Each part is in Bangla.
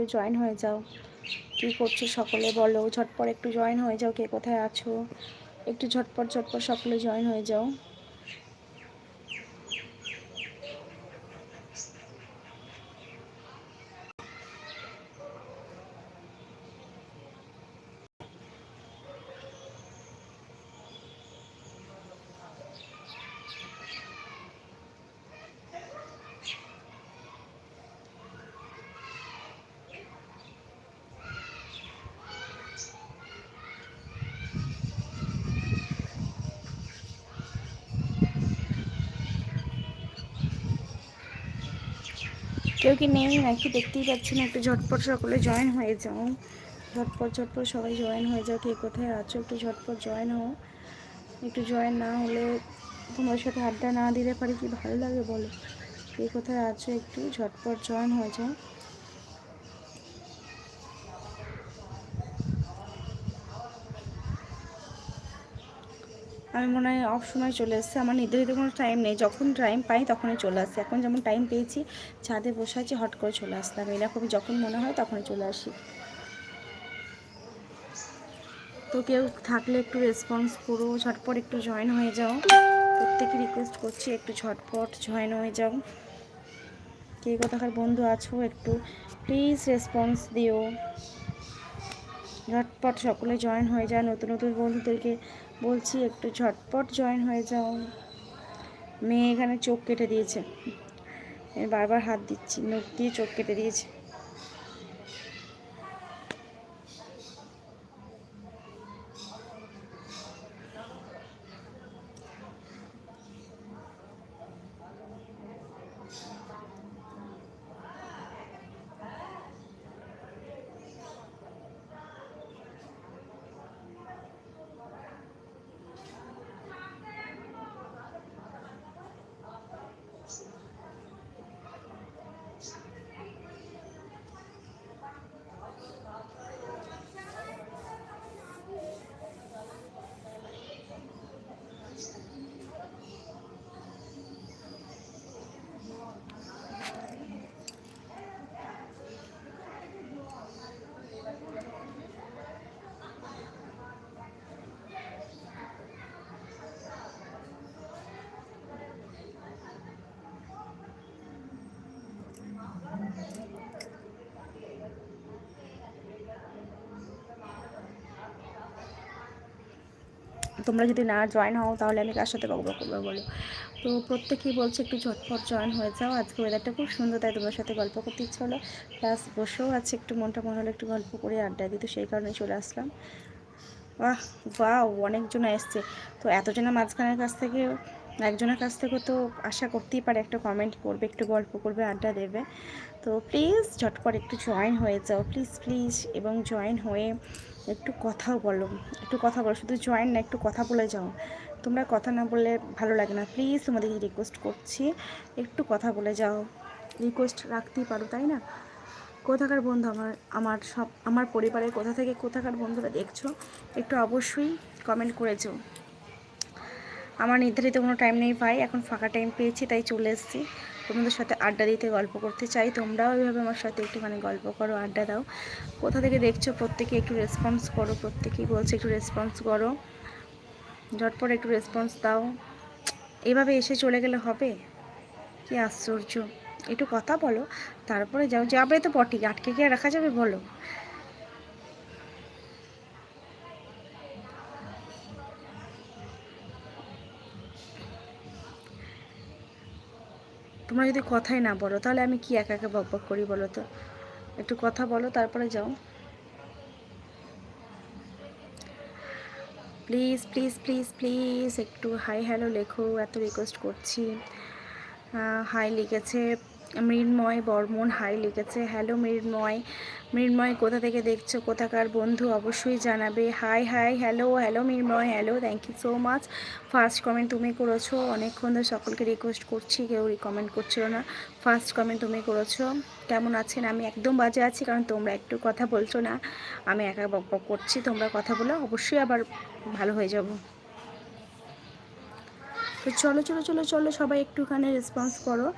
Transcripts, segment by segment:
একটু জয়েন হয়ে যাও। কি করছ সকলে বলো? ঝটপট একটু জয়েন হয়ে যাও, কে কোথায় আছো? একটু ঝটপট ঝটপট সকলে জয়েন হয়ে যাও। কেউ কি নেই? নাকি দেখতেই পাচ্ছি না, একটু ঝটপট সকলে জয়েন হয়ে যাও। ঝটপট ঝটপট সবাই জয়েন হয়ে যাও, কে কোথায় আছো? একটু ঝটপট জয়েন হও। একটু জয়েন না হলে তোমার সাথে আড্ডা না দিলে পারে কি ভালো লাগে বলো? কে কোথায় আছো? একটু ঝটপট জয়েন হয়ে যাও। আমি মনে হয় অফ সময় চলে এসেছি। আমার নির্ধারিত কোনো টাইম নেই। যখন টাইম পাই তখনই চলে আসছি এখন যেমন টাইম পেয়েছি, ছাদে বসে আছি হট করে চলে আসলাম। এরকমই যখন মনে হয় তখনই চলে আসি। তো কেউ থাকলে একটু রেসপন্স করো, ঝটপট একটু জয়েন হয়ে যাও। প্রত্যেকে রিকোয়েস্ট করছি, একটু ঝটপট জয়েন হয়ে যাও। কে কোথাকার বন্ধু আছো, একটু প্লিজ রেসপন্স দিও। ঝটপট সকলে জয়েন হয়ে যায়। নতুন নতুন বন্ধুদেরকে বলছি, একটু ঝটপট জয়েন হয়ে যাও। মেয়ে এখানে চোখ কেটে দিয়েছে। বারবার হাত দিচ্ছি নখ দিয়ে চোখ কেটে দিয়েছে। তোমরা যদি না জয়েন হও, তাহলে আমি কার সাথে বকবক করব বলো? তো প্রত্যেকেই বলছে একটু ঝটপট জয়েন হয়ে যাও। আজকে ওয়েদারটা খুব সুন্দর, তাই তোমার সাথে গল্প করতে ইচ্ছে হলো। প্লাস বসেও আছে, একটু মনটা মনে হলো একটু গল্প করে, আড্ডা দিই, তো সেই কারণে চলে আসলাম। বাহ বাহ অনেকজন এসছে। তো এতজনের মাঝখানের কাছ থেকে, একজনের কাছ থেকে তো আশা করতেই পারে, একটা কমেন্ট করবে, একটু গল্প করবে, আড্ডা দেবে। তো প্লিজ ঝটপট একটু জয়েন হয়ে যাও। প্লিজ প্লিজ এবং জয়েন হয়ে একটু কথাও বলো, একটু কথা বলো, শুধু জয়েন না, একটু কথা বলে যাও। তোমরা কথা না বললে ভালো লাগে না। প্লিজ তোমাদেরকে রিকোয়েস্ট করছি, একটু কথা বলে যাও। রিকোয়েস্ট রাখতেই পারো, তাই না? কোথাকার বন্ধু আমার আমার সব, আমার পরিবারের কোথা থেকে কোথাকার বন্ধুরা দেখছ, একটু অবশ্যই কমেন্ট করেছ আমার নির্ধারিত কোনো টাইম নেই ভাই, এখন ফাঁকা টাইম পেয়েছি, তাই চলে এসেছি। তোমাদের সাথে আড্ডা দিতে গল্প করতে চাই, তোমরাও ওইভাবে আমার সাথে একটুখানি গল্প করো, আড্ডা দাও। কোথা থেকে দেখছ প্রত্যেকে একটু রেসপন্স করো, প্রত্যেকেই বলছে একটু রেসপন্স করো। ঝটপট একটু রেসপন্স দাও। এভাবে এসে চলে গেলে হবে? কি আশ্চর্য। একটু কথা বলো, তারপরে যাও। যাবে তো পটি আটকে গিয়ে রাখা যাবে বলো। তোমরা যদি কথাই না বলো, তাহলে আমি কি একা একা বক করি বলো তো? একটু কথা বলো, তারপরে যাও। প্লিজ প্লিজ প্লিজ প্লিজ একটু হাই হ্যালো লেখো, এত রিকোয়েস্ট করছি। হাই লিখেছে মৃন্ময় বর্মন হাই লিখেছে, হ্যালো মৃন্ময় মৃন্ময় কোথা থেকে দেখছ? কোথাকার বন্ধু? অবশ্যই জানাবে। Hi hi, hello hello Mrinmoy, hello thank you so much first comment তুমি করেছ, অনেকক্ষণ ধরে সকলকে রিকোয়েস্ট করছি, কেউ কমেন্ট করছিল না। ফার্স্ট কমেন্ট তুমি করেছ, কেমন আছেন? আমি একদম বাজে আছি, কারণ তোমরা একটু কথা বলছো না। আমি একা বক করছি, তোমরা কথা বলো, অবশ্যই আবার ভালো হয়ে যাব। তো চলো চলো চলো চলো, সবাই একটুখানি রেসপন্স করো।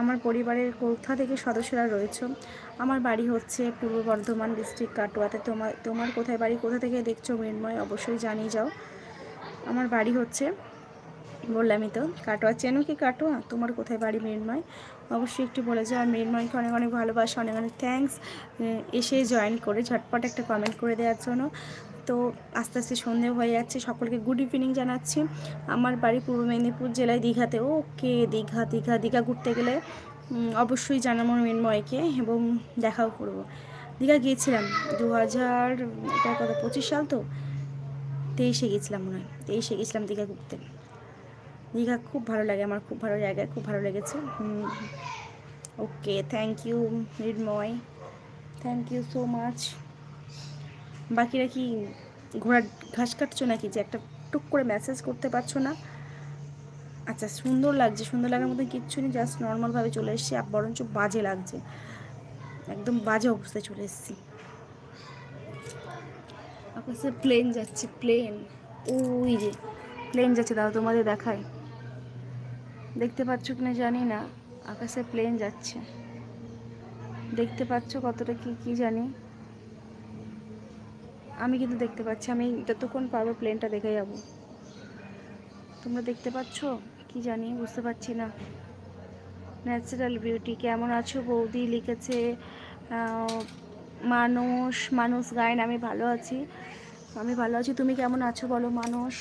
আমার পরিবারের কোথা থেকে সদস্যরা রয়েছে? আমার বাড়ি হচ্ছে পূর্ব বর্ধমান ডিস্ট্রিক্ট কাটোয়াতে। তোমার তোমার কোথায় বাড়ি, কোথা থেকে দেখছ মৃন্ময়, অবশ্যই জানিয়ে যাও। আমার বাড়ি হচ্ছে, বললামই তো, কাটোয়া। চেনো কি কাটোয়া? তোমার কোথায় বাড়ি মৃন্ময়? অবশ্যই একটু বলে যাও। আর মৃন্ময়কে অনেক অনেক ভালোবাসা, অনেক অনেক থ্যাংকস এসে জয়েন করে, ঝটপট একটা কমেন্ট করে দেওয়ার জন্য। তো আস্তে আস্তে সন্ধে হয়ে যাচ্ছে, সকলকে গুড ইভিনিং জানাচ্ছি। আমার বাড়ি পূর্ব মেদিনীপুর জেলায় দীঘাতে। ওকে, দীঘা দীঘা দীঘা ঘুরতে গেলে অবশ্যই জানাব মৃন্ময়কে এবং দেখাও করব। দীঘা গিয়েছিলাম দু হাজার এটা কত পঁচিশ সাল তো? তেইশে গেছিলাম মনে হয়, তেইশে গেছিলাম দীঘা ঘুরতে। দীঘা খুব ভালো লাগে আমার, খুব ভালো জায়গায় খুব ভালো লেগেছে। Okay thank you Mrinmoy. Thank you so much বাকিরা কি ঘোড়ার ঘাস কাটছো নাকি যে একটা টুক করে মেসেজ করতে পারছ না? আচ্ছা সুন্দর লাগছে, সুন্দর লাগার মধ্যে কিচ্ছু নেই জাস্ট নর্মালভাবে চলে এসেছি বরঞ্চ বাজে লাগছে। একদম বাজে অবস্থায় চলে এসেছি। আকাশে প্লেন যাচ্ছে প্লেন ওই যে প্লেন যাচ্ছে দাও তোমাদের দেখায়। দেখতে পাচ্ছ কি না জানি না। আকাশে প্লেন যাচ্ছে। দেখতে পাচ্ছ কতটা কি কি জানি। আমি কিন্তু দেখতে পাচ্ছি, আমি যতক্ষণ পারব প্লেনটা দেখে যাব। তোমরা দেখতে পাচ্ছ? কি জানি, বুঝতে পারছি না। ন্যাচারাল বিউটি কেমন আছো? বৌদি লিখেছে মানুষ মানুষ গায়ন আমি ভালো আছি। আমি ভালো আছি, তুমি কেমন আছো বলো? মানুষ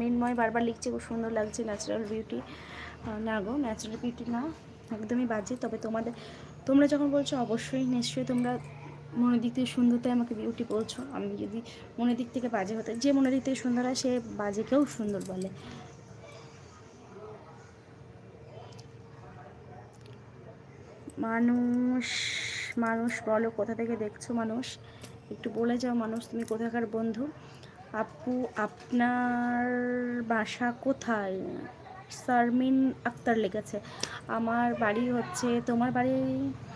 মিনময় বারবার লিখছে, খুব সুন্দর লাগছে ন্যাচারাল বিউটি না গো ন্যাচারাল বিউটি না, একদমই বাজে। তবে তোমাদের, তোমরা যখন বলছো, অবশ্যই নিশ্চয়ই তোমরা মনের দিক থেকে সুন্দরতাই আমাকে বিউটি বলছো। আমি যদি মনের দিক থেকে বাজে হতে যে মনের দিক থেকে সুন্দর হয়, সে বাজেকেও সুন্দর বলে। মানুষ মানুষ, বলো কোথা থেকে দেখছ মানুষ? একটু বলে যাও মানুষ, তুমি কোথাকার বন্ধু? আপু, আপনার বাসা কোথায়? সারমিন আক্তার লেগেছে আমার বাড়ি হচ্ছে, তোমার বাড়ি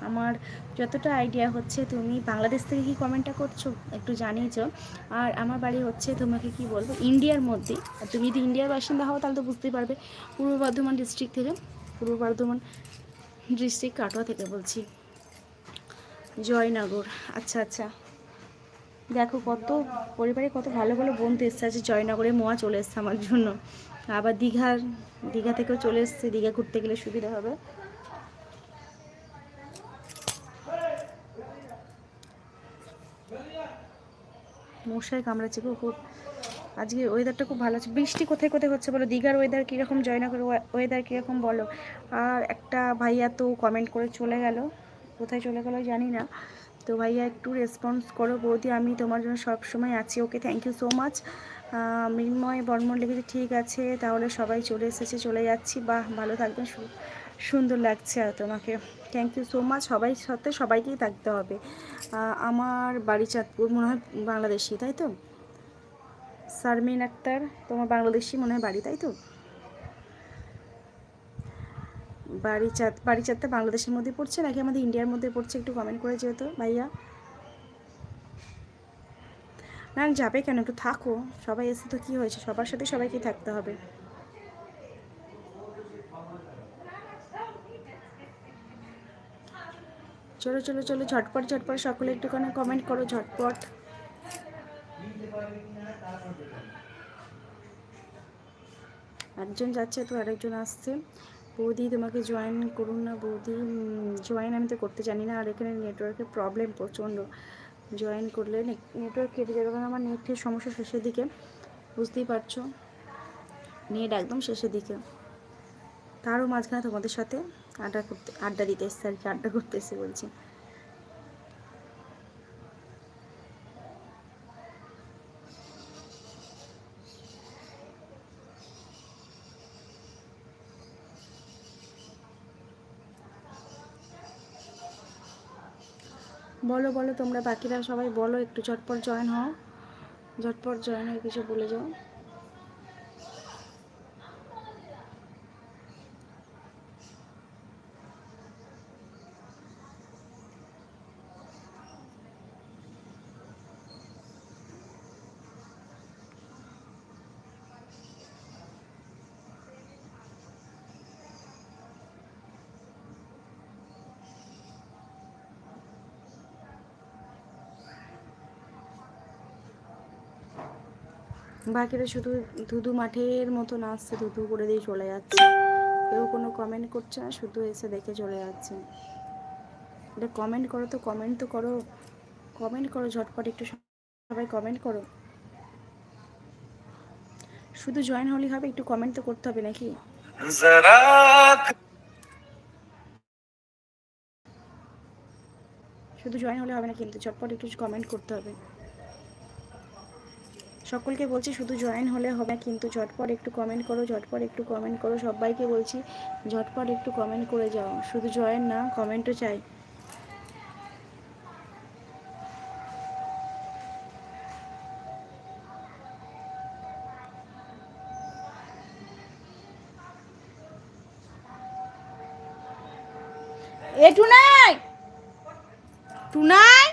আমার যতটা আইডিয়া হচ্ছে, তুমি বাংলাদেশ থেকে কি কমেন্টটা করছ একটু জানিয়েছো। আর আমার বাড়ি হচ্ছে, তোমাকে কি বলব, ইন্ডিয়ার মধ্যে। আর তুমি যদি ইন্ডিয়ার বাসিন্দা হও, তাহলে তো বুঝতেই পারবে, পূর্ব বর্ধমান ডিস্ট্রিক্ট থেকে, পূর্ব বর্ধমান ডিস্ট্রিক্ট কাটোয়া থেকে বলছি। জয়নগর আচ্ছা আচ্ছা। দেখো কত পরিবারে কত ভালো ভালো বন্ধু এসছে আছে জয়নগরে মোয়া চলে এসছে আমার জন্য। আবার দীঘার, দীঘা থেকেও চলে এসছে, দীঘা ঘুরতে গেলে সুবিধা হবে। মশাই কামড়াচ্ছে খুব। আজকে ওয়েদারটা খুব ভালো আছে। বৃষ্টি কোথায় কোথায় হচ্ছে বলো? দীঘার ওয়েদার কীরকম জয়নগর ওয়েদার কীরকম বলো? আর একটা ভাইয়া তো কমেন্ট করে চলে গেল। কোথায় চলে গেল জানি না। তো ভাইয়া একটু রেসপন্স করো, বৌদি, আমি তোমার জন্য সব সময় আছি। Okay thank you so much Mrinmoy Barman লিখেছে ঠিক আছে, তাহলে সবাই চলে এসেছে, চলে যাচ্ছি। বাহ, ভালো থাকবেন সুন্দর লাগছে আর তোমাকে। থ্যাংক ইউ সো মাচ সবাই সাথে সবাইকেই থাকতে হবে। আমার বাড়ি চাঁদপুর, মনে হয় বাংলাদেশি, তাই তো? সারমিন আক্তার, তোমার বাংলাদেশি মনে হয় বাড়ি, তাই তো? বাড়ি চাঁদ, বাড়ি চাঁদটা বাংলাদেশের মধ্যে পড়ছে নাকি আমাদের ইন্ডিয়ার মধ্যে পড়ছে একটু কমেন্ট করে যেহেতু ভাইয়া। না যাবে কেন? একটু থাকো। সবাই এসে তো কী হয়েছে? সবার সাথে সবাইকে থাকতে হবে। চলো চলো চলো, ঝটপট ঝটপট সকলে একটুখানি কমেন্ট করো, ঝটপট। একজন যাচ্ছে তো আরেকজন আসছে। বৌদি, তোমাকে জয়েন করুন না বৌদি। জয়েন আমি তো করতে জানি না। আর এখানে নেটওয়ার্কের প্রবলেম প্রচণ্ড। জয়েন করলে নেটওয়ার্ক কেটে যাবে কারণ আমার নেটের সমস্যা শেষের দিকে। বুঝতেই পারছ? নেট একদম শেষের দিকে। তারও মাঝখানে তোমাদের সাথে আড্ডা করতে আড্ডা দিতে এসছে আর কি, আড্ডা করতে এসে বলছি। বলো বলো, তোমরা বাকিরা সবাই বলো, একটু ঝটপট জয়েন হও। ঝটপট জয়েন হয়ে কিছু বলে যাও। বাকিরা শুধু ধুধু মাঠের মতো নাচছে ধুধু করে দিয়ে চলে যাচ্ছে। কেউ কোনো কমেন্ট করছে না শুধু এসে দেখে চলে যাচ্ছে। এটা কমেন্ট করো তো কমেন্ট তো করো। কমেন্ট করো ঝটপট একটু সবাই কমেন্ট করো। শুধু জয়েন হলেই হবে একটু কমেন্ট তো করতে হবে নাকি? শুধু জয়েন হলে হবে না কিন্তু চটপট একটু কমেন্ট করতে হবে। সকলকে বলছি, শুধু জয়েন হলে হবে কিন্তু ঝটপট একটু কমেন্ট করো, ঝটপট একটু কমেন্ট করো, সবাইকে বলছি, ঝটপট একটু কমেন্ট করে যাও। শুধু জয়েন না কমেন্টও চাই। এ টুনাই! টুনাই!